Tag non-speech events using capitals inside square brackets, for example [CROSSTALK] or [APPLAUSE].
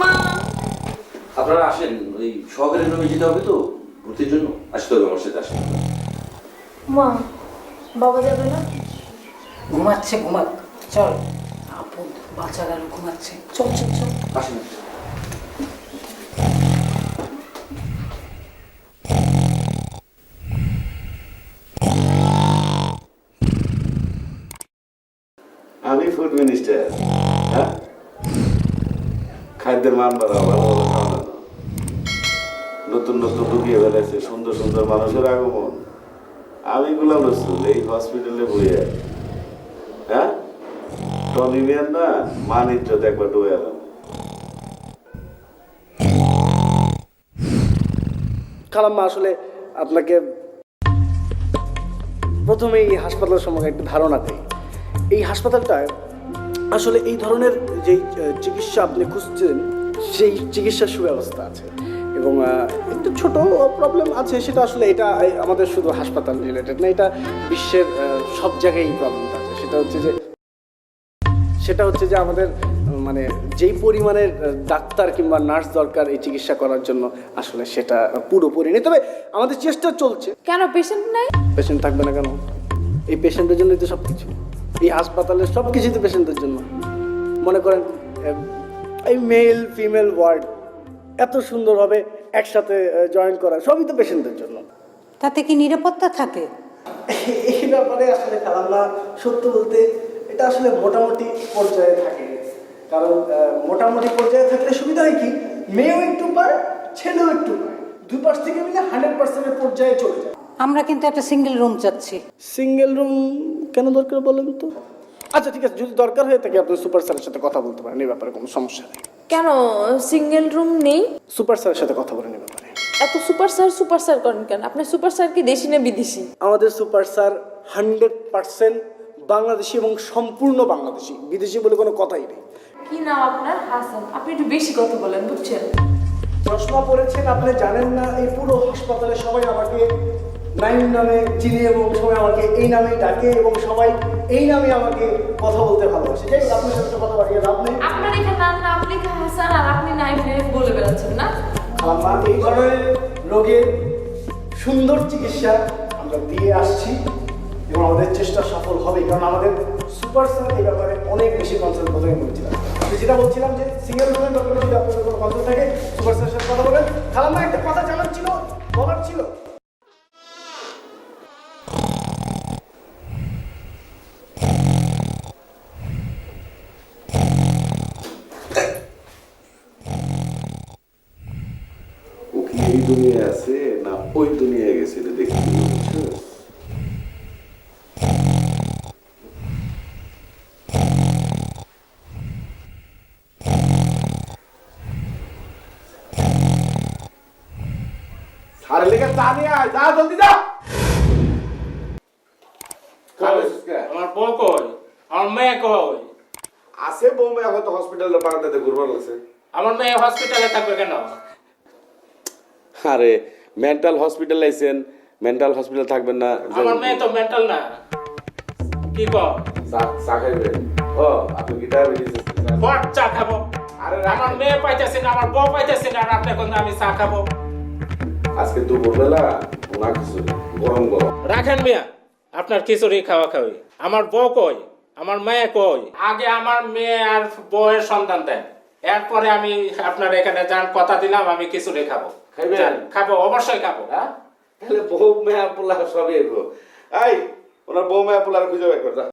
মা। আপনারা আসেন ওই সহকারী রুমে যেতে হবে তো ভর্তির জন্য। আসতে হবে আমার সাথে আসেন। মা বাবা যাবে না? ঘুমাচ্ছে ঘুমাক। চল আপু বাচ্চা গেল ঘুমাচ্ছে। চল চল চল। আসেন। আমি ফুড মিনিস্টার হ্যাঁ? খাদ্যের মান নতুন নতুন ঢুকিয়ে ফেলেছে সুন্দর সুন্দর মানুষের আগমন। আমি গুলাম রসুল, এই হসপিটালে বইয়ে। হ্যাঁ? টনি নিয়েন না, মান ইজ্জত একবার এলাম খালাম্মা আসলে আপনাকে প্রথমেই এই হাসপাতাল সম্পর্কে একটা ধারণা দেই। এই হাসপাতালটায় আসলে এই ধরনের যেই চিকিৎসা আপনি খুঁজছেন সেই চিকিৎসার সুব্যবস্থা আছে। এবং একটু ছোট প্রবলেম আছে সেটা আসলে এটা আমাদের শুধু হাসপাতাল রিলেটেড না এটা বিশ্বের সব জায়গায় এই প্রবলেমটা আছে। সেটা হচ্ছে যে সেটা হচ্ছে যে আমাদের মানে যেই পরিমাণের ডাক্তার কিংবা নার্স দরকার এই চিকিৎসা করার জন্য আসলে সেটা পুরোপুরি নেই। তবে আমাদের চেষ্টা চলছে। কেন পেশেন্ট নাই? পেশেন্ট থাকবে না কেন? এই পেশেন্টের জন্যই তো সব কিছু এই হাসপাতালের সব কিছুই তো পেশেন্টের জন্য। মনে করেন এই মেল ফিমেল ওয়ার্ড এত সুন্দরভাবে একসাথে জয়েন করা সবই তো পেশেন্টের জন্য। তাতে কি নিরাপত্তা থাকে? [LAUGHS] এই ব্যাপারে আসলে কালামা সত্য বলতে এটা আসলে মোটামুটি পর্যায়ে থাকে। কারণ মোটামুটি পর্যায়ে থাকলে সুবিধা হয় কি? মেয়েও একটু পায় ছেলেও একটু পায়। দুই পাশ থেকে মিলে হান্ড্রেড পার্সেন্টের পর্যায়ে চলে যায়। আমরা কিন্তু একটা সিঙ্গেল রুম চাচ্ছি। সিঙ্গেল রুম কেন দরকার বলেন তো? আচ্ছা ঠিক আছে যদি দরকার হয়ে থাকে আপনি সুপার স্যারের সাথে কথা বলতে পারেন এই ব্যাপারে কোনো সমস্যা নেই। কেন? সিঙ্গেল রুম নেই? সুপার স্যারের সাথে কথা বলেন এই ব্যাপারে। এত সুপার স্যার সুপার স্যার করেন কেন? আপনি সুপার স্যার কি দেশি না বিদেশি? আমাদের super sir hundred percent Bangladeshi এবং সম্পূর্ণ বাংলাদেশি। বিদেশি বলে কোনো কথাই নেই। কি নাম আপনার? হাসান। আপনি একটু বেশি কথা বলেন বুঝছেন? চশমা পরেছেন আপনি জানেন না এই পুরো হাসপাতালে সবাই আমাকে নাইম নামে চিনি এবং সবাই আমাকে এই নামেই ডাকে এবং সবাই এই নামে আমাকে কথা বলতে ভালোবাসে। যাই হোক, আপনার সাথে কথা বাড়িয়ে লাভ নেই। আপনার এখানে নাম নাম লেখা হাসান আর আপনি নাইম নাইম বলে বেড়াচ্ছেন না। আমরা এই ধরনের রোগের সুন্দর চিকিৎসা আমরা দিয়ে আসছি এবং আমাদের চেষ্টা সফল হবে কারণ আমাদের সুপার স্টার এই ব্যাপারে অনেক বেশি কনসার্ন আমি বলছিলাম। আমি যেটা বলছিলাম যে সিঙ্গেল রুমের ব্যাপারে যদি আপনাদের কোনো কনসার্ন থাকে সুপার স্টারের সাথে কথা বলেন। খালাম্মা একটা কথা জানার ছিল বলার ছিল। কি আছে না ওই দুনিয়ায় গেছে এটা দেখি। বুঝছ সারে লেগে চা নিয়ে যা জলদি যা। আমার বউ কই? আমার মেয়ে কই? আছে ঘুরবার লাগছে। আমার মেয়ে হসপিটালে থাকবে কেন? আরে মেন্টাল হসপিটাল আইছেন মেন্টাল হসপিটাল থাকবেন না আমার মেয়ে তো মেন্টাল না। কি কর চা- খাইবেন। ও আপনি কি ডায়াবেটিস বট চা খাব। আরে আমার মেয়ে পাইতেছি না আমার বউ পাইতেছি না আপনি কোন আমি চা খাব। আজকে দুপুরবেলা ওনা কিছু গরম গরম। রাখেন মিয়া আপনার খিচুড়ি খাওয়া খাওয়াই। আমার বউ কই? আমার মেয়ে কই? আগে আমার মেয়ে আর বউয়ের সন্তান দেন। এরপরে আমি আপনার এখানে যান কথা দিলাম আমি কিছু খাব। খাইবেন? খাব অবশ্যই খাব। হ্যাঁ? তাহলে বউ মেয়া পোলা সবই এগো। এই ওনার বউ মেয়া পোলার খুঁজে বের কর যা।